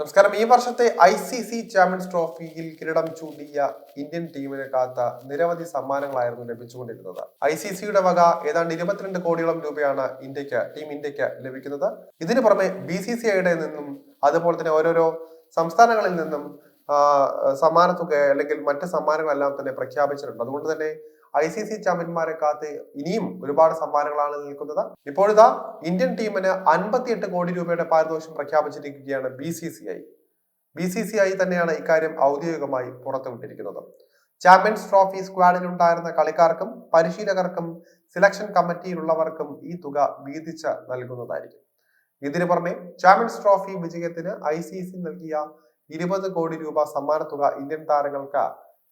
നമസ്കാരം. ഈ വർഷത്തെ ഐ സി സി ചാമ്പ്യൻസ് ട്രോഫിയിൽ കിരീടം ചൂണ്ടിയ ഇന്ത്യൻ ടീമിന് കാത്ത നിരവധി സമ്മാനങ്ങളായിരുന്നു ലഭിച്ചുകൊണ്ടിരുന്നത്. ഐ സി സിയുടെ വക ഏതാണ്ട് ഇരുപത്തിരണ്ട് കോടിയോളം രൂപയാണ് ഇന്ത്യയ്ക്ക് ടീം ഇന്ത്യയ്ക്ക് ലഭിക്കുന്നത്. ഇതിനു പുറമെ ബി സി സി ഐയുടെ നിന്നും അതുപോലെ തന്നെ ഓരോരോ സംസ്ഥാനങ്ങളിൽ നിന്നും സമ്മാനത്തുക അല്ലെങ്കിൽ മറ്റ് സമ്മാനങ്ങളെല്ലാം തന്നെ പ്രഖ്യാപിച്ചിട്ടുണ്ട്. അതുകൊണ്ട് തന്നെ ഐ സി സി ചാമ്പ്യന്മാരെ കാത്ത് ഇനിയും ഒരുപാട് സമ്മാനങ്ങളാണ് നിൽക്കുന്നത്. ഇപ്പോഴിതാ ഇന്ത്യൻ ടീമിന് അൻപത്തിയെട്ട് കോടി രൂപയുടെ പാരിതോഷം പ്രഖ്യാപിച്ചിരിക്കുകയാണ് B C C I. B C C I തന്നെയാണ് ഇക്കാര്യം ഔദ്യോഗികമായി പുറത്തുവിട്ടിരിക്കുന്നത്. ചാമ്പ്യൻസ് ട്രോഫി സ്ക്വാഡിൽ ഉണ്ടായിരുന്ന കളിക്കാർക്കും പരിശീലകർക്കും സെലക്ഷൻ കമ്മിറ്റിയിലുള്ളവർക്കും ഈ തുക വീതിച്ച് നൽകുന്നതായിരിക്കും. ഇതിനു പുറമെ ചാമ്പ്യൻസ് ട്രോഫി വിജയത്തിന് ഐ സി സി നൽകിയ ഇരുപത് കോടി രൂപ സമ്മാന തുക ഇന്ത്യൻ താരങ്ങൾക്ക്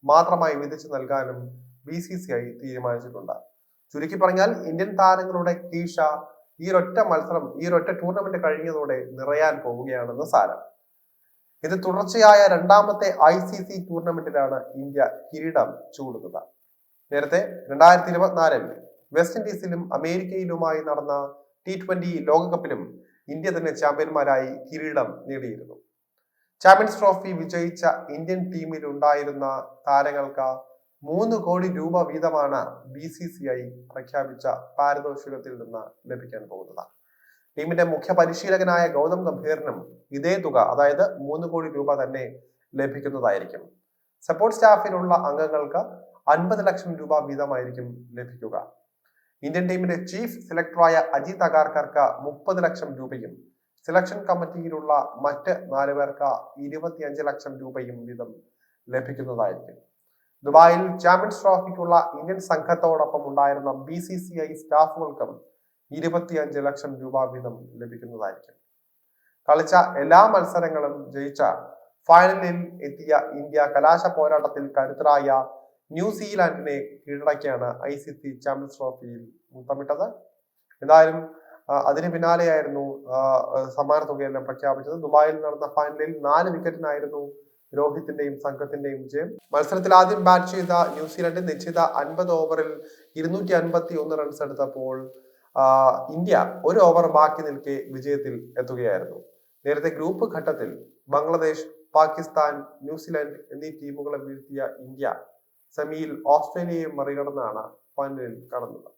മാത്രമായി വിധിച്ചു നൽകാനും ബി സി സി ഐ തീരുമാനിച്ചിട്ടുണ്ട്. ചുരുക്കി പറഞ്ഞാൽ ഇന്ത്യൻ താരങ്ങളുടെ കീശ ഈ ഒറ്റ മത്സരം ഈ ഒറ്റ ടൂർണമെന്റ് കഴിഞ്ഞതോടെ നിറയാൻ പോവുകയാണെന്ന് സാരം. ഇത് തുടർച്ചയായ രണ്ടാമത്തെ ഐ സി സി ടൂർണമെന്റിലാണ് ഇന്ത്യ കിരീടം ചൂടുന്നത്. നേരത്തെ രണ്ടായിരത്തി ഇരുപത്തിനാലിൽ വെസ്റ്റ് ഇൻഡീസിലും അമേരിക്കയിലുമായി നടന്ന ടി ട്വന്റി ലോകകപ്പിലും ഇന്ത്യ തന്നെ ചാമ്പ്യന്മാരായി കിരീടം നേടിയിരുന്നു. ചാമ്പ്യൻസ് ട്രോഫി വിജയിച്ച ഇന്ത്യൻ ടീമിൽ ഉണ്ടായിരുന്ന താരങ്ങൾക്ക് മൂന്ന് കോടി രൂപ വീതമാണ് ബി സി സി ഐ പ്രഖ്യാപിച്ച പാരിതോഷികത്തിൽ നിന്ന് ലഭിക്കാൻ പോകുന്നത്. ടീമിന്റെ മുഖ്യ പരിശീലകനായ ഗൗതം ഗംഭീറിനും ഇതേ തുക അതായത് മൂന്ന് കോടി രൂപ തന്നെ ലഭിക്കുന്നതായിരിക്കും. സപ്പോർട്ട് സ്റ്റാഫിലുള്ള അംഗങ്ങൾക്ക് അൻപത് ലക്ഷം രൂപ വീതമായിരിക്കും ലഭിക്കുക. ഇന്ത്യൻ ടീമിന്റെ ചീഫ് സെലക്ടറായ അജിത് അഗാർക്കർക്ക് മുപ്പത് ലക്ഷം രൂപയും സെലക്ഷൻ കമ്മിറ്റിയിലുള്ള മറ്റ് നാല് പേർക്ക് ഇരുപത്തിയഞ്ച് ലക്ഷം രൂപയും വീതം ലഭിക്കുന്നതായിരിക്കും. ദുബായിൽ ചാമ്പ്യൻസ് ട്രോഫിക്കുള്ള ഇന്ത്യൻ സംഘത്തോടൊപ്പം ഉണ്ടായിരുന്ന ബി സി സി ഐ സ്റ്റാഫുകൾക്കും ഇരുപത്തിയഞ്ച് ലക്ഷം രൂപ വീതം ലഭിക്കുന്നതായിരിക്കും. കളിച്ച എല്ലാ മത്സരങ്ങളും ജയിച്ച ഫൈനലിൽ എത്തിയ ഇന്ത്യ കലാശ പോരാട്ടത്തിൽ കരുത്തരായ ന്യൂസിലാൻഡിനെ കീഴടക്കിയാണ് ഐ സി സി ചാമ്പ്യൻസ് ട്രോഫിയിൽ മുത്തമിട്ടത്. എന്തായാലും അതിന് പിന്നാലെയായിരുന്നു സമ്മാന തുകയെല്ലാം പ്രഖ്യാപിച്ചത്. ദുബായിൽ നടന്ന ഫൈനലിൽ നാല് വിക്കറ്റിനായിരുന്നു രോഹിത്തിന്റെയും സംഘത്തിന്റെയും വിജയം. മത്സരത്തിൽ ആദ്യം ബാറ്റ് ചെയ്ത ന്യൂസിലൻഡ് നിശ്ചിത അൻപത് ഓവറിൽ ഇരുന്നൂറ്റി അൻപത്തി ഒന്ന് റൺസ് എടുത്തപ്പോൾ ഇന്ത്യ ഒരു ഓവർ ബാക്കി നിൽക്കെ വിജയത്തിൽ എത്തുകയായിരുന്നു. നേരത്തെ ഗ്രൂപ്പ് ഘട്ടത്തിൽ ബംഗ്ലാദേശ് പാകിസ്ഥാൻ ന്യൂസിലൻഡ് എന്നീ ടീമുകളെ വീഴ്ത്തിയ ഇന്ത്യ സെമിയിൽ ഓസ്ട്രേലിയയെ മറികടന്നാണ് ഫൈനലിൽ കടന്നത്.